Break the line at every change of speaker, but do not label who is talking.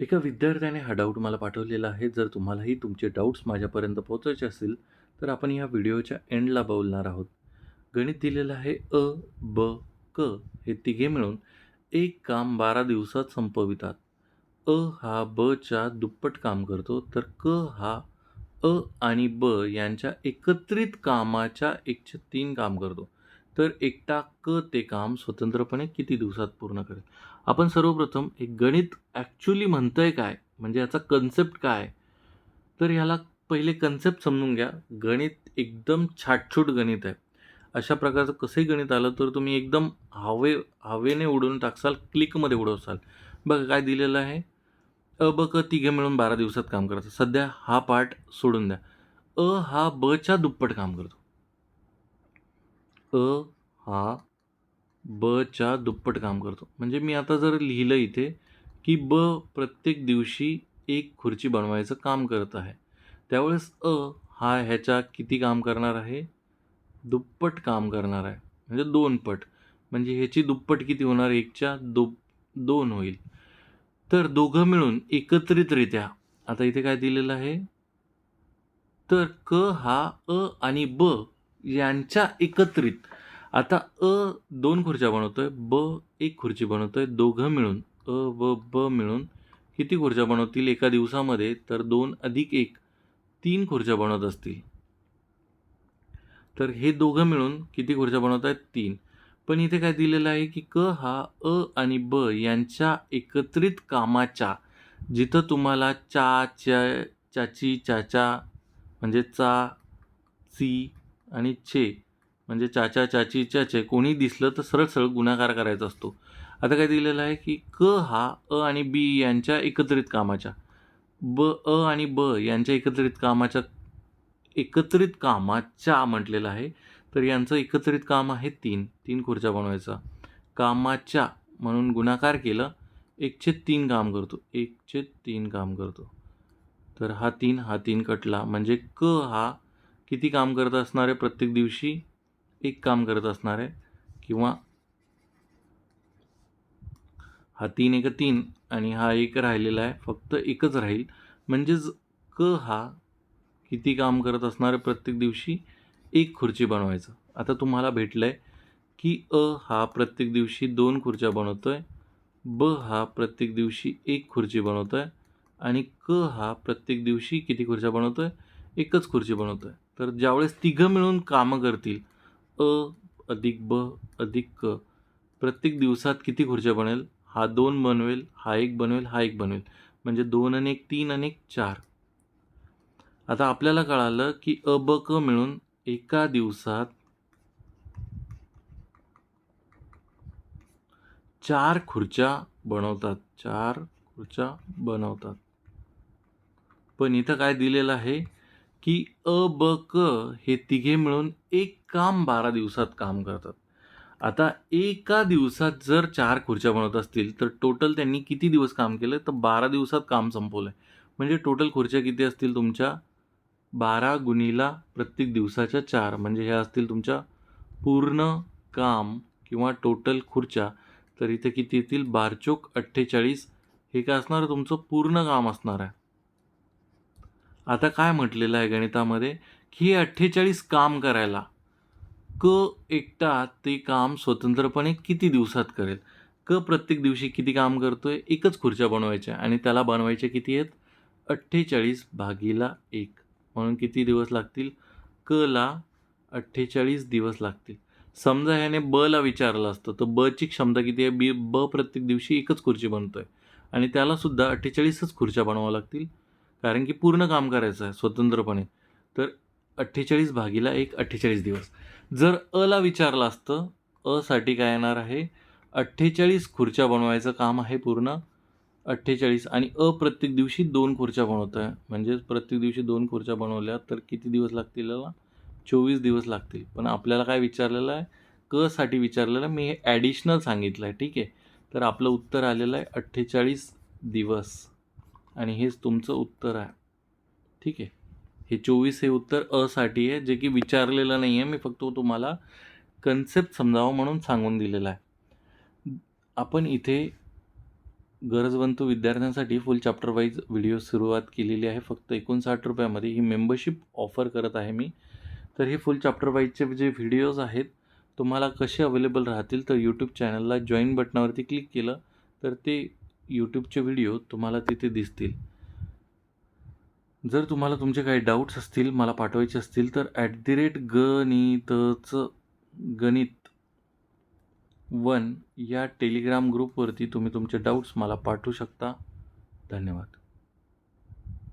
एका विद्यार्थ्याने हा डाऊट मला पाठवलेला आहे. जर तुम्हालाही तुमचे डाऊट्स माझ्यापर्यंत पोहोचायचे असतील, तर आपण या व्हिडिओच्या एंडला बोलणार आहोत. गणित दिलेलं आहे अ, ब, क हे तिघे मिळून एक काम 12 दिवसात संपवितात. अ हा ब च्या दुप्पट काम करतो, तर क हा अ आणि ब यांच्या एकत्रित कामाच्या 1/3 काम करतो. तर एकटा क ते काम स्वतंत्रपणे किती दिवसात पूर्ण करेल? आपण सर्वप्रथम एक गणित ॲक्च्युली म्हणतं आहे काय? म्हणजे याचा कन्सेप्ट काय तर ह्याला पहिले कन्सेप्ट समजून घ्या. गणित एकदम छाटछूट गणित आहे. अशा प्रकारचं कसंही गणित आलं तर तुम्ही एकदम हवे हवेने उडवून टाकसाल, क्लिकमध्ये उडवसाल. बघा काय दिलेलं आहे? अ, ब, क तिघे मिळून 12 दिवसात काम करतात. सध्या हा पार्ट सोडून द्या. अ हा बच्या दुप्पट काम करतो. अ हा ब च्या दुप्पट काम करतो. म्हणजे मी आता जर लिहिलं इथे, की ब प्रत्येक दिवशी एक खुर्ची बनवायचं काम करत आहे. त्यावेळेस अ हा ह्याच्या किती काम करणार आहे? दुप्पट काम करणार आहे. म्हणजे दोन पट. म्हणजे ह्याची दुप्पट किती होणार? 1 च्या दुप 2 होईल. तर दोघं मिळून एकत्रितरित्या आता इथे काय दिलेलं आहे? तर क हा अ आणि ब यांच्या एकत्रित आता अ दोन खुर्च्या बनवतोय, ब एक खुर्ची बनवतोय. दोघं मिळून अ व ब मिळून किती खुर्च्या बनवतील एका दिवसामध्ये? तर दोन अधिक 1 3 खुर्च्या बनवत असतील. तर हे दोघं मिळून किती खुर्च्या बनवत आहेत तीन पण इथे काय दिलेलं आहे, की क हा अ आणि ब यांच्या एकत्रित कामाच्या जिथं तुम्हाला चा, च्या, चाची, चाचा म्हणजे चा, ची आणि छे म्हणजे चाचा, चाची, चाचे कोणी दिसलं तर सरळ-सरळ गुणाकार करायचा असतो. आता काय दिलेलं आहे, की क हा अ आणि बी यांच्या एकत्रित कामाच्या ब अ आणि ब यांच्या एकत्रित कामाच्या एकत्रित कामाच्या म्हटलेलं आहे. तर यांचं एकत्रित काम आहे 3. 3 खुर्च्या बनवायचा. कामाच्या म्हणून गुणाकार केलं 1/3 काम करतो. 1/3 काम करतो. तर हा तीन हा तीन कटला. म्हणजे क हा किती काम करत असणार आहे प्रत्येक दिवशी? एक काम करत असणार आहे किंवा हा तीन एक तीन आणि हा एक राहिलेला आहे. फक्त एकच राहील. म्हणजेच क हा किती काम करत असणार आहे प्रत्येक दिवशी? एक खुर्ची बनवायचं. आता तुम्हाला भेटलं आहे की अ हा प्रत्येक दिवशी दोन खुर्च्या बनवतो आहे ब हा प्रत्येक दिवशी एक खुर्ची बनवतो आहे आणि क हा प्रत्येक दिवशी किती खुर्च्या बनवतो आहे एकच खुर्ची बनवतो आहे तर ज्यावेळेस तिघं मिळून कामं करतील, अ अधिक ब अधिक क प्रत्येक दिवसात किती खुर्च्या बनेल? हा दोन बनवेल, हा एक बनवेल, हा एक बनवेल. म्हणजे दोन आणि 1 3 आणि 1 4. आता आपल्याला कळालं, की अ, ब, क मिळून एका दिवसात चार खुर्च्या बनवतात. चार खुर्च्या बनवतात. पण इथं काय दिलेलं आहे, की अ, ब, क हे तिघे मिळून एक काम 12 दिवसात काम करतात. आता एका दिवसात जर चार खुर्च्या बनवत असतील, तर टोटल त्यांनी किती दिवस काम केलं तर 12 दिवसात काम संपवलं आहे म्हणजे टोटल खुर्च्या किती असतील तुमच्या? बारा गुणीला प्रत्येक दिवसाच्या चार म्हणजे ह्या असतील तुमच्या पूर्ण काम किंवा टोटल खुर्च्या. तर इथे किती येतील? बारचोक अठ्ठेचाळीस हे काय असणार तुमचं पूर्ण काम असणार आहे. आता काय म्हटलेलं आहे गणितामध्ये, की हे 48 काम करायला क एकटा ते काम स्वतंत्रपणे किती दिवसात करेल? क प्रत्येक दिवशी किती काम करतो आहे एकच खुर्च्या बनवायच्या आणि त्याला बनवायच्या किती आहेत? 48 भागीला एक म्हणून किती दिवस लागतील? क ला 48 दिवस लागतील. समजा ह्याने ब ला विचारलं असतं, तर बची क्षमता किती आहे? बी ब प्रत्येक दिवशी एकच खुर्ची बनतो आहे आणि त्यालासुद्धा अठ्ठेचाळीसच खुर्च्या बनवाव्या लागतील. कारण की पूर्ण काम करायचं आहे स्वतंत्रपणे. तर 48 भागीला 1 48 दिवस. जर अ ला विचारलं असतं, अ साठी काय येणार आहे? 48 खुर्च्या बनवायचं काम आहे पूर्ण 48 आणि अ प्रत्येक दिवशी दोन खुर्च्या बनवतोय. म्हणजेच प्रत्येक दिवशी दोन खुर्च्या बनवल्या तर किती दिवस लागतील चोवीस दिवस लागतील. पण आपल्याला काय विचारलेलं आहे? क साठी विचारलेलं आहे. मी हे ॲडिशनल सांगितलं आहे. ठीक आहे. तर आपलं उत्तर आलेलं आहे 48 दिवस आणि हेच तुमचं उत्तर आहे. ठीक आहे. हे 24 हे उत्तर अ साठी आहे, जे की विचारलेलं नाही आहे. मी फक्त तुम्हाला कन्सेप्ट समजावं म्हणून सांगून दिलेलं आहे. आपण इथे गरजवंत विद्यार्थ्यांसाठी फुल चॅप्टर वाईज व्हिडिओ सुरुवात केलेली आहे फक्त एकोणसाठ रुपयामध्ये ही मेंबरशिप ऑफर करत आहे मी तर हे फुल चॅप्टर वाईजचे जे व्हिडिओज आहेत तुम्हाला कसे अवेलेबल राहतील तर यूट्यूब चॅनलला जॉईन बटनावरती क्लिक केलं तर ते यूट्यूबचे व्हिडिओ तुम्हाला तिथे दिसतील. जर तुम्हाला तुमचे काही डाऊट्स असतील मला पाठवायचे असतील तर ॲट दी रेट गणितचं गणित वन या टेलिग्राम ग्रुपवरती तुम्ही तुमचे डाऊट्स मला पाठवू शकता. धन्यवाद.